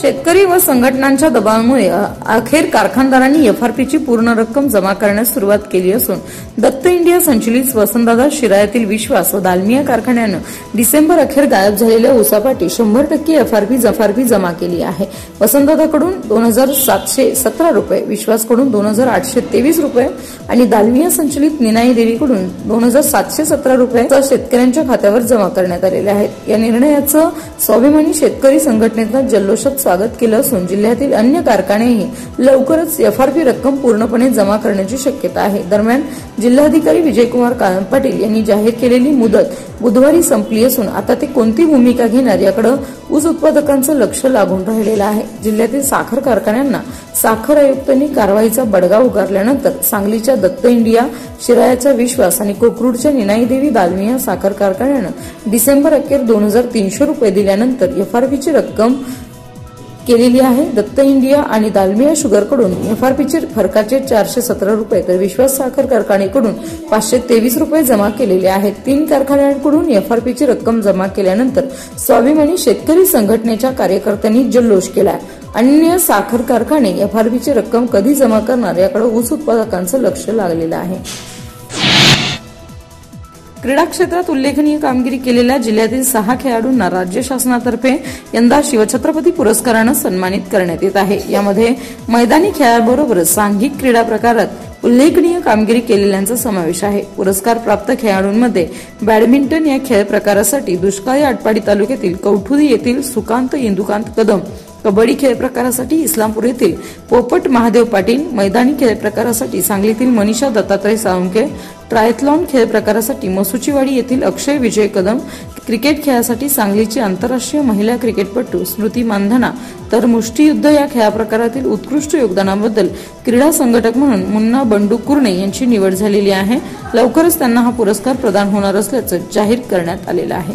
शेतकरी व संघटनांच्या दबावामुळे अखेर कारखानदारांनी एफआरपीची पूर्ण रक्कम जमा करण्यास सुरुवात केली असून दत्त इंडिया संचलित वसंतदादा शिरायातील विश्वास व दालमिया कारखान्यानं डिसेंबर अखेर गायब झालेल्या उसापाटी शंभर टक्के एफआरपी एफआरपी जमा केली आहे. वसंतदादाकडून दोन हजार सातशे सतरा रुपये विश्वासकडून दोन हजार आठशे तेवीस रुपये आणि दालमिया संचलित निनाई देवीकडून दोन हजार सातशे सतरा रुपये शेतकऱ्यांच्या खात्यावर जमा करण्यात आलेले आहेत. या निर्णयाचं स्वाभिमानी शेतकरी संघटनेतला जल्लोषात स्वागत केलं असून जिल्ह्यातील अन्य कारखानेही लवकरच एफआरपी रक्कम पूर्णपणे जमा करण्याची शक्यता आहे. दरम्यान जिल्हाधिकारी विजयकुमार काळम पाटील यांनी जाहीर केलेली मुदत बुधवारी संपली असून आता ते कोणती भूमिका घेणार याकडे ऊस उत्पादकांचं लक्ष लागून राहिलेलं आहे. जिल्ह्यातील साखर कारखान्यांना साखर आयुक्तांनी कारवाईचा बडगा उगारल्यानंतर सांगलीच्या दत्त इंडिया शिरायाचा विश्वास आणि कोकरूडच्या निनाईदेवी दालमिया साखर कारखान्यानं डिसेंबर अखेर दोन हजार तीनशे रुपये दिल्यानंतर एफआरपीची रक्कम केलेली आहे. दत्त इंडिया आणि दालमिया शुगरकडून एफआरपीचे फरकाचे चारशे सतरा रुपये तर विश्वास साखर कारखानेकडून पाचशे तेवीस रुपये जमा केलेले आहेत. तीन कारखान्यांकडून एफआरपीची रक्कम जमा केल्यानंतर स्वाभिमानी शेतकरी संघटनेच्या कार्यकर्त्यांनी जल्लोष केला. अन्य साखर कारखाने एफआरपीची रक्कम कधी जमा करणार याकडे ऊस उत्पादकांचं लक्ष लागलेलं आहे. क्रीडा क्षेत्रात उल्लेखनीय कामगिरी केलेल्या जिल्ह्यातील सहा खेळाडूंना राज्य शासनातर्फे यंदा शिवछत्रपती पुरस्कारानं सन्मानित करण्यात येत आहे. यामध्ये मैदानी खेळाबरोबरच सांघिक क्रीडा प्रकारात उल्लेखनीय कामगिरी केलेल्यांचा समावेश आहे. पुरस्कार प्राप्त खेळाडूंमध्ये बॅडमिंटन या खेळ प्रकारासाठी दुष्काळी आटपाडी तालुक्यातील कौठुदी येथील सुकांत इंदुकांत कदम कबड्डी खेळ प्रकारासाठी इस्लामपूर येथील पोपट महादेव पाटील मैदानी खेळ प्रकारासाठी सांगलीतील मनीषा दत्तात्रय साळुंके ट्रायथलॉन खेळ प्रकारासाठी मसुचीवाडी येथील अक्षय विजय कदम क्रिकेट खेळासाठी सांगलीची आंतरराष्ट्रीय महिला क्रिकेटपटू स्मृती मानधना तर मुष्टियुद्ध या खेळा प्रकारातील उत्कृष्ट योगदानाबद्दल क्रीडा संघटक म्हणून मुन्ना बंडू कुर्णे यांची निवड झालेली आहे. लवकरच त्यांना हा पुरस्कार प्रदान होणार असल्याचं जाहीर करण्यात आलेलं आहे.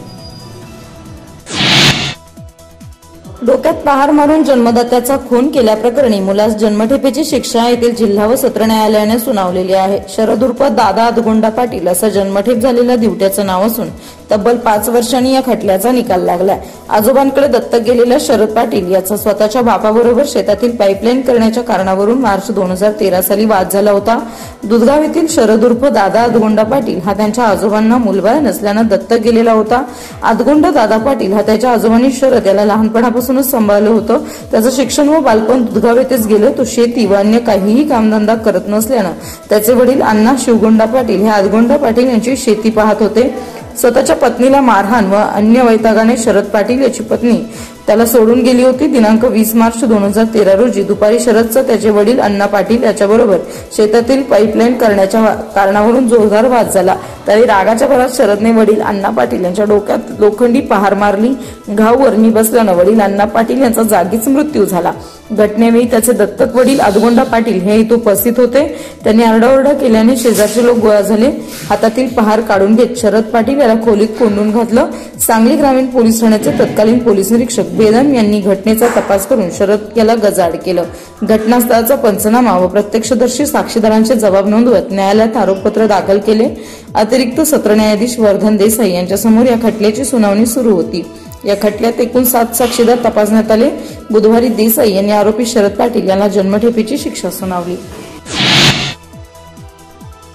डोक्यात पहार मारून जन्मदात्याचा खून केल्याप्रकरणी मुलास जन्मठेपेची शिक्षा येथील जिल्हा व सत्र न्यायालयाने सुनावलेली आहे. शरद उर्फ दादा अदगोंडा पाटील असं जन्मठेप झालेल्या दिवट्याचं नाव असून तब्बल पाच वर्षांनी या खटल्याचा निकाल लागलाय. आजोबांकडे दत्तक गेलेल्या शरद पाटील याचा स्वतःच्या बापाबरोबर शेतातील पाईपलाईन करण्याच्या कारणावरून मार्च दोन हजार तेरा साली वाद झाला होता. दुधगाव येथील शरद उर्फ दादा आदगोंडा पाटील हा त्यांच्या आजोबांना मुलबाळ नसल्यानं दत्तक गेलेला होता. आदगोंडा दादा पाटील हा त्याच्या आजोबांनी शरद याला लहानपणापासूनच सांभाळलं होतं. त्याचं शिक्षण व बालपण दुधगाव येथेच गेलं. तो शेती व अन्य काहीही कामधंदा करत नसल्यानं त्याचे वडील अण्णा शिवगोंडा पाटील हे आदगोंडा पाटील यांची शेती पाहत होते. स्वतःच्या पत्नीला मारहाण व अन्य वैतागाने शरद पाटील याची पत्नी त्याला सोडून गेली होती दिनांक वीस मार्च दोन हजार तेरा रोजी. दुपारी शरदचं त्याचे वडील अण्णा पाटील याच्याबरोबर शेतातील पाईपलाईन करण्याच्या वा- कारणावरून जोरदार वाद झाला. त्यावेळी रागाच्या भरात शरदने वडील अण्णा पाटील यांच्या डोक्यात लोखंडी पहार मारली. घाव वरणी बसल्यानं वडील अण्णा पाटील यांचा जागीच मृत्यू झाला. घटनेवेळी त्याचे दत्तक वडील आदगोंडा पाटील हे इथं उपस्थित होते. त्यांनी आरडाओरडा केल्याने शेजारचे लोक गोळा झाले. हातातील पहार काढून घेत शरद पाटील याला खोलीत कोंडून घातलं. सांगली ग्रामीण पोलीस ठाण्याचे तत्कालीन पोलीस निरीक्षक बेदम यांनी घटनेचा तपास करून शरद याला गजाड केलं. घटनास्थळाचा पंचनामा व प्रत्यक्षदर्शी साक्षीदारांचे जबाब नोंदवत न्यायालयात आरोपपत्र दाखल केले. अतिरिक्त सत्र न्यायाधीश वर्धन देसाई यांच्यासमोर या खटल्याची सुनावणी सुरू होती. या खटल्यात एकूण सात साक्षीदार तपासण्यात आले. बुधवारी देसाई यांनी आरोपी शरद पाटील यांना जन्मठेपेची शिक्षा सुनावली.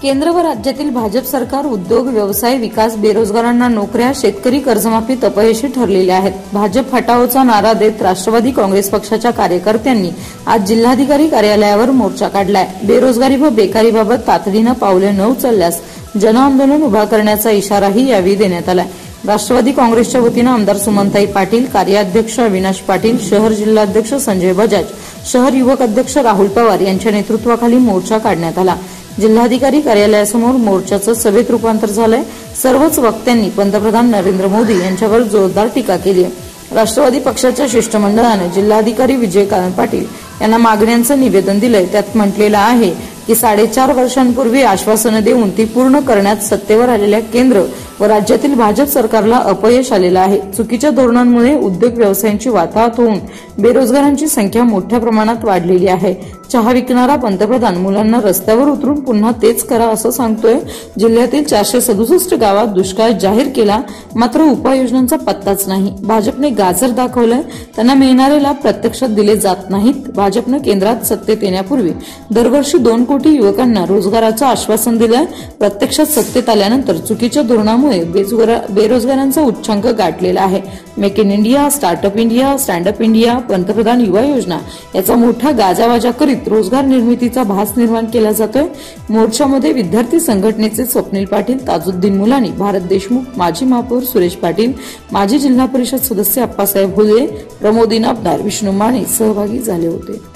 केंद्र व राज्यातील भाजप सरकार उद्योग व्यवसाय विकास बेरोजगारांना नोकऱ्या शेतकरी कर्जमाफी अपयशी ठरलेले आहेत. भाजप हटाओचा नारा देत राष्ट्रवादी काँग्रेस पक्षाच्या कार्यकर्त्यांनी आज जिल्हाधिकारी कार्यालयावर मोर्चा काढलाय. बेरोजगारी व बेकारीबाबत तातडीनं पावले न उचलल्यास जनआंदोलन उभा करण्याचा इशाराही यावेळी देण्यात आलाय. राष्ट्रवादी काँग्रेसच्या वतीनं आमदार सुमनताई पाटील कार्याध्यक्ष अविनाश पाटील शहर जिल्हाध्यक्ष संजय बजाज शहर युवक अध्यक्ष राहुल पवार यांच्या नेतृत्वाखाली मोर्चा काढण्यात आला. जिल्हाधिकारी कार्यालयासमोर मोर्चाचं सभेत रूपांतर झालंय. सर्वच वक्त्यांनी पंतप्रधान नरेंद्र मोदी यांच्यावर जोरदार टीका केली आहे. राष्ट्रवादी पक्षाच्या शिष्टमंडळानं जिल्हाधिकारी विजयकांत पाटील यांना मागण्यांचं निवेदन दिलंय. त्यात म्हटलेलं आहे की साडेचार वर्षांपूर्वी आश्वासनं देऊन ती पूर्ण करण्यात सत्तेवर आलेल्या केंद्र व राज्यातील भाजप सरकारला अपयश आलेलं आहे. चुकीच्या धोरणांमुळे उद्योग व्यवसायांची वाताहत होऊन बेरोजगारांची संख्या मोठ्या प्रमाणात वाढलेली आहे. चहा विकणारा पंतप्रधान मुलांना रस्त्यावर उतरून पुन्हा तेच करा असं सांगतोय. जिल्ह्यातील चारशे सदुसष्ट गावात दुष्काळ जाहीर केला मात्र उपाययोजनांचा पत्ताच नाही. भाजपने गाजर दाखवलंय. त्यांना मिळणारे लाभ प्रत्यक्षात दिले जात नाहीत. भाजपनं केंद्रात सत्तेत येण्यापूर्वी दरवर्षी दोन कोटी युवकांना रोजगाराचं आश्वासन दिलंय. प्रत्यक्षात सत्तेत आल्यानंतर चुकीच्या धोरणामुळे बेरोजगारांचा उच्चांक गाठलेला आहे. Make in India startup India standup India पंतप्रधान युवा योजना याचा मोठा गाजावाजा करीत रोजगार निर्मितीचा भास निर्माण केला जातोय. मोर्चामध्ये विद्यार्थी संघटनेचे स्वप्नील पाटील ताजुद्दीन मुलानी भारत देशमुख माजी महापौर सुरेश पाटील माजी जिल्हा परिषद सदस्य अप्पासाहेब हुले प्रमोद इनामदार विष्णू माने सहभागी झाले होते.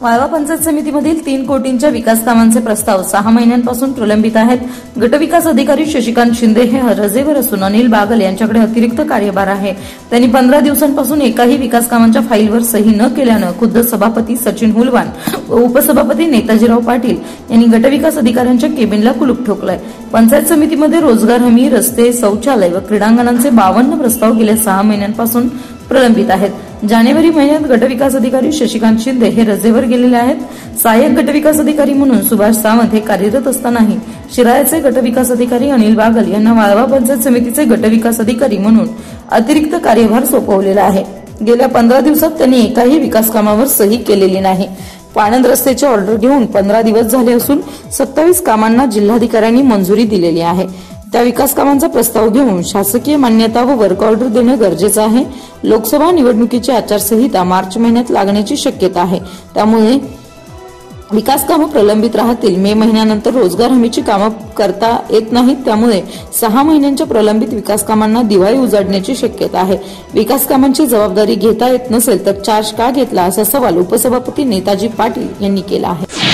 वाळवा पंचायत समितीमधील तीन कोटींच्या विकास कामांचे प्रस्ताव सहा महिन्यांपासून प्रलंबित आहेत. गटविकास अधिकारी शशिकांत शिंदे हे रजेवर असून अनिल बागल यांच्याकडे अतिरिक्त कार्यभार आहे. त्यांनी पंधरा दिवसांपासून एकाही विकास कामांच्या फाईलवर सही न केल्यानं खुद्द सभापती सचिन हुलवान व उपसभापती नेताजीराव पाटील यांनी गटविकास अधिकाऱ्यांच्या केबिनला कुलूप ठोकलाय. पंचायत समितीमध्ये रोजगार हमी रस्ते शौचालय व क्रीडांगणांचे बावन्न प्रस्ताव गेल्या सहा महिन्यांपासून प्रलंबित आहेत. जानेवारी महिन्यात गटविकास अधिकारी शशिकांत शिंदे हे रजेवर गेलेले आहेत. सहाय्यक गटविकास अधिकारी म्हणून सुभाष सावंत हे कार्यरत असतानाही शिरायाचे गटविकास अधिकारी अनिल बागल यांना वाळवा पंचायत समितीचे गटविकास अधिकारी म्हणून अतिरिक्त कार्यभार सोपवलेला आहे. गेल्या पंधरा दिवसात त्यांनी एकाही विकास कामावर सही केलेली नाही. पाणंद रस्त्याची ऑर्डर घेऊन पंधरा दिवस झाले असून सत्तावीस कामांना जिल्हाधिकाऱ्यांनी मंजुरी दिलेली आहे. त्या विकास कामांचा प्रस्ताव घेऊन शासकीय मान्यता व वर्क ऑर्डर देणं गरजेचं आहे. लोकसभा निवडणुकीची आचारसंहिता मार्च महिन्यात लागण्याची शक्यता आहे. त्यामुळे विकास कामं प्रलंबित राहतील. मे महिन्यानंतर रोजगार हमीची कामं करता येत नाहीत. त्यामुळे सहा महिन्यांच्या प्रलंबित विकास कामांना दिवाळी उजाडण्याची शक्यता आहे. विकास कामांची जबाबदारी घेता येत नसेल तर चार्ज का घेतला असा सवाल उपसभापती नेताजी पाटील यांनी केला आहे.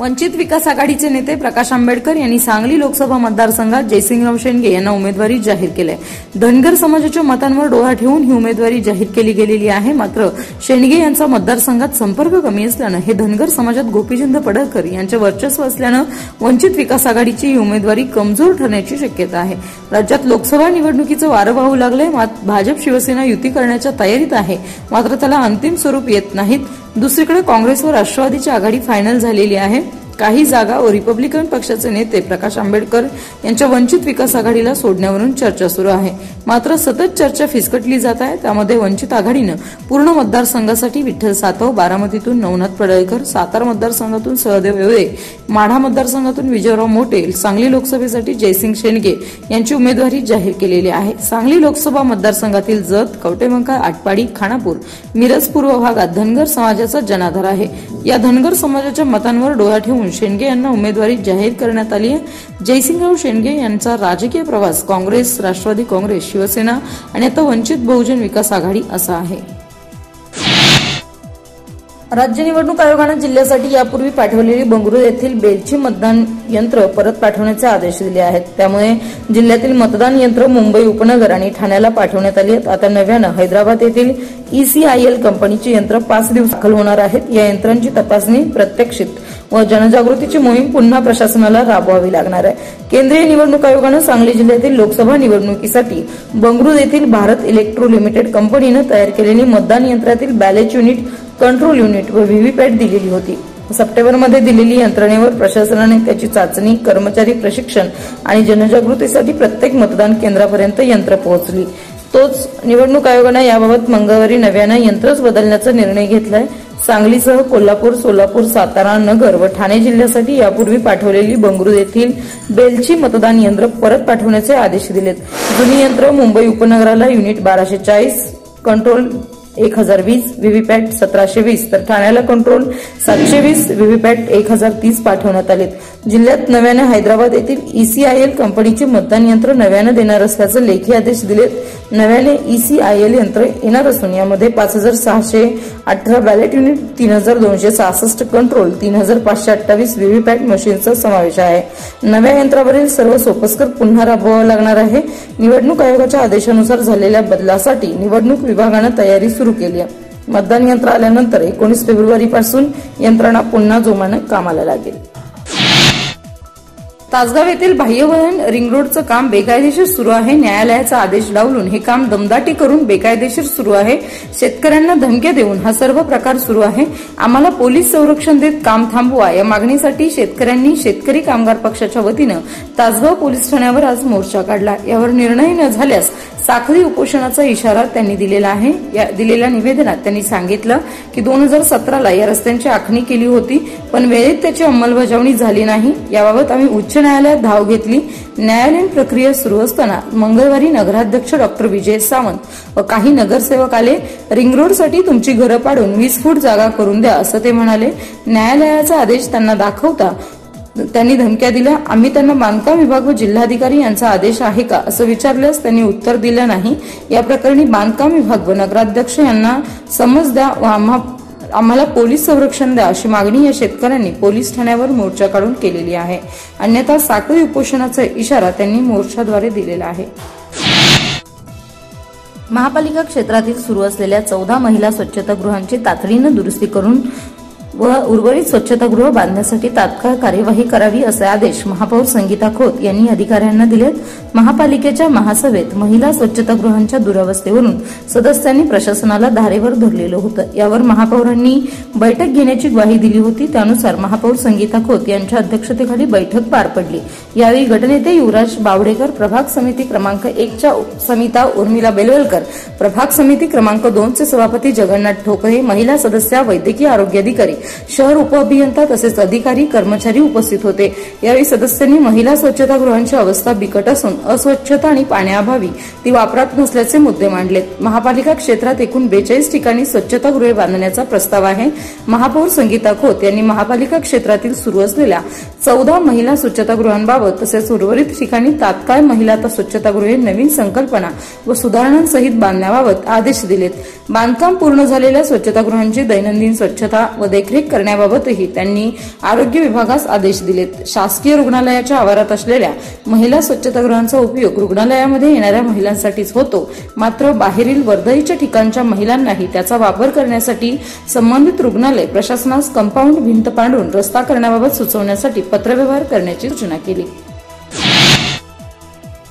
वंचित विकास आघाडीचे नेते प्रकाश आंबेडकर यांनी सांगली लोकसभा मतदारसंघात जयसिंगराव शेंडगे यांना उमेदवारी जाहीर केली आहे धनगर समाजाच्या मतांवर डोळा ठेवून ही उमेदवारी जाहीर केली गेलेली आहे. मात्र शेंडगे यांचा मतदारसंघात संपर्क कमी असल्यानं हे धनगर समाजात गोपीचंद पडळकर यांचे वर्चस्व असल्यानं वंचित विकास आघाडीची ही उमेदवारी कमजोर ठरण्याची शक्यता आहे. राज्यात लोकसभा निवडणुकीचं वारं वाहू लागलंय. भाजप शिवसेना युती करण्याच्या तयारीत आहे. मात्र त्याला अंतिम स्वरूप येत नाहीत. दुसरीकडे काँग्रेस व राष्ट्रवादीची आघाडी फायनल झालेली आहे. काही जागा व रिपब्लिकन पक्षाचे नेते प्रकाश आंबेडकर यांच्या वंचित विकास आघाडीला सोडण्यावरून चर्चा सुरू आहे. मात्र सतत चर्चा फिसकटली जात आहे. त्यामध्ये वंचित आघाडीनं पूर्ण मतदारसंघासाठी विठ्ठल सातव बारामतीतून नवनाथ पडळकर सातारा मतदारसंघातून सहदेव येवळे माढा मतदारसंघातून विजयराव मोटे सांगली लोकसभेसाठी जयसिंग शेंडगे यांची उमेदवारी जाहीर केलेली आहे. सांगली लोकसभा मतदारसंघातील जत कवटेमंका आटपाडी खानापूर मिरज पूर्व भागात धनगर समाजाचा जनाधार आहे. या धनगर समाजाच्या मतांवर डोळा ठेवून शेंडगे यांना उमेदवारी जाहीर करण्यात आली आहे. जयसिंगराव शेंडगे यांचा राजकीय प्रवास काँग्रेस राष्ट्रवादी काँग्रेस शिवसेना आणि आता वंचित बहुजन विकास आघाडी असा आहे. राज्य निवडणूक आयोगानं जिल्ह्यासाठी यापूर्वी पाठवलेली बंगळुरू येथील बेलची मतदान यंत्र परत पाठवण्याचे आदेश दिले आहेत. त्यामुळे जिल्ह्यातील मतदान यंत्र मुंबई उपनगर आणि ठाण्याला पाठवण्यात आली आहेत. आता नव्यानं हैदराबाद येथील ईसीआयएल कंपनीची यंत्र पाच दिवस दाखल होणार आहेत. या यंत्रांची तपासणी प्रत्यक्षित व जनजागृतीची मोहीम पुन्हा प्रशासनाला राबवावी लागणार आहे. केंद्रीय निवडणूक आयोगानं सांगली जिल्ह्यातील लोकसभा निवडणुकीसाठी बंगळुरू येथील भारत इलेक्ट्रो लिमिटेड कंपनीनं तयार केलेली मतदान यंत्रातील बॅलेट युनिट कंट्रोल युनिट व व्हीव्हीपॅट दिलेली होती. सप्टेंबरमध्ये दिलेली यंत्रणेवर प्रशासनाने त्याची चाचणी कर्मचारी प्रशिक्षण आणि जनजागृतीसाठी प्रत्येक मतदान केंद्रापर्यंत यंत्र पोहोचली. तोच निवडणूक आयोगानं याबाबत मंगळवारी नव्यानं यंत्रच बदलण्याचा निर्णय घेतलाय. सांगलीसह कोल्हापूर सोलापूर सातारा नगर व ठाणे जिल्ह्यासाठी यापूर्वी पाठवलेली बंगळुरू येथील बेलची मतदान यंत्र परत पाठवण्याचे आदेश दिलेत. जुनी यंत्र मुंबई उपनगराला युनिट बाराशे चाळीस कंट्रोल एक हजार वीस व्हीव्हीपॅट सतराशे वीस. तर ठाण्याला कंट्रोल सातशे वीस व्हीव्हीपॅट एक हजार तीस पाठवण्यात आलेत. जिल्ह्यात नव्याने हैदराबाद येथील ईसीआयएल कंपनीचे मतदान यंत्र नव्यानं देणार असल्याचं लेखी आदेश दिलेत. नव्याने ईसीआयएल यंत्र येणार असून यामध्ये पाच हजार सहाशे अठरा बॅलेट युनिट तीन हजार दोनशे सहासष्ट कंट्रोल तीन हजार पाचशे अठ्ठावीस व्हीव्हीपॅट मशीनचा समावेश आहे. नव्या यंत्रावरील सर्व सोपस्कर पुन्हा राबवावं लागणार आहे. निवडणूक आयोगाच्या आदेशानुसार झालेल्या बदलासाठी निवडणूक विभागानं तयारी सुरू केली मतदान यंत्र आल्यानंतर एकोणीस फेब्रुवारीपासून यंत्रणा पुन्हा जोमानं कामाला लागेल. तासगाव येथील बाह्यवळण रिंग रोडचं काम बेकायदेशीर सुरू आहे. न्यायालयाचा आदेश डावलून हे काम दमदाटी करून बेकायदेशीर सुरू आहे. शेतकऱ्यांना धमक्या देऊन हा सर्व प्रकार सुरू आहे. आम्हाला पोलीस संरक्षण देत काम थांबवा या मागणीसाठी शेतकऱ्यांनी शेतकरी कामगार पक्षाच्या वतीनं तासगाव पोलीस ठाण्यावर आज मोर्चा काढला. यावर निर्णय न झाल्यास साखळी उपोषणाचा इशारा त्यांनी दिलेला आहे. या दिलेल्या निवेदनात त्यांनी सांगितलं की दोन हजार सतराला या रस्त्यांची आखणी केली होती पण वेळेत त्याची अंमलबजावणी झाली नाही. याबाबत आम्ही उच्च न्यायालयात धाव घेतली. न्यायालयीन प्रक्रिया सुरू असताना मंगळवारी नगराध्यक्ष डॉक्टर विजय सावंत व काही नगरसेवक आले. रिंग रोडसाठी तुमची घरं पाडून वीस फूट जागा करून द्या असं ते म्हणाले. न्यायालयाचा आदेश त्यांना दाखवता त्यांनी धमक्या दिल्या. आम्ही त्यांना बांधकाम विभाग व जिल्हाधिकारी यांचा आदेश आहे का असं विचारल्यास त्यांनी उत्तर दिलं नाही. या प्रकरणी बांधकाम विभाग व नगराध्यक्ष यांना समज द्या व आम्हा आम्हाला पोलीस संरक्षण द्या अशी मागणी या शेतकऱ्यांनी पोलीस ठाण्यावर मोर्चा काढून केलेली आहे. अन्यथा साखळी उपोषणाचा इशारा त्यांनी मोर्चाद्वारे दिलेला आहे. महापालिका क्षेत्रातील सुरू असलेल्या चौदा महिला स्वच्छतागृहांची तातडीनं दुरुस्ती करून व उर्वरित स्वच्छतागृह बांधण्यासाठी तात्काळ कार्यवाही करावी असे आदेश महापौर संगीता खोत यांनी अधिकाऱ्यांना दिलेत. महापालिकेच्या महासभेत महिला स्वच्छतागृहांच्या दुरावस्थेवरून सदस्यांनी प्रशासनाला धारेवर धरलेलं होतं. यावर महापौरांनी बैठक घेण्याची ग्वाही दिली होती. त्यानुसार महापौर संगीता खोत यांच्या अध्यक्षतेखाली बैठक पार पडली. यावेळी गटनेते युवराज बावडेकर प्रभाग समिती क्रमांक एकच्या समिता उर्मिला बेलवलकर प्रभाग समिती क्रमांक दोनचे सभापती जगन्नाथ ठोकरे महिला सदस्या वैद्यकीय आरोग्य अधिकारी शहर उपअभियंता तसेच अधिकारी कर्मचारी उपस्थित होते. यावेळी सदस्यांनी महिला स्वच्छतागृहांची अवस्था बिकट असून अस्वच्छता आणि पाण्याअभावी ती वापरात नसल्याचे मुद्दे मांडलेत महापालिका क्षेत्रात एकूण बेचाळीस ठिकाणी स्वच्छतागृहे बांधण्याचा प्रस्ताव आहे. महापौर संगीता खोत यांनी महापालिका क्षेत्रातील सुरू असलेल्या चौदा महिला स्वच्छतागृहांबाबत तसेच उर्वरित ठिकाणी तात्काळ महिला स्वच्छतागृहे नवीन संकल्पना व सुधारणांसहित बांधण्याबाबत आदेश दिलेत. बांधकाम पूर्ण झालेल्या स्वच्छतागृहांची दैनंदिन स्वच्छता व देखरेख करण्याबाबतही त्यांनी आरोग्य विभागास आदेश दिलेत. शासकीय रुग्णालयाच्या आवारात असलेल्या महिला स्वच्छतागृहांचा उपयोग रुग्णालयामध्ये येणाऱ्या महिलांसाठीच होतो. मात्र बाहेरील वर्दळीच्या ठिकाणच्या महिलांनाही त्याचा वापर करण्यासाठी संबंधित रुग्णालय प्रशासनास कंपाऊंड भिंत पाडून रस्ता करण्याबाबत सुचवण्यासाठी पत्रव्यवहार करण्याची सूचना केली.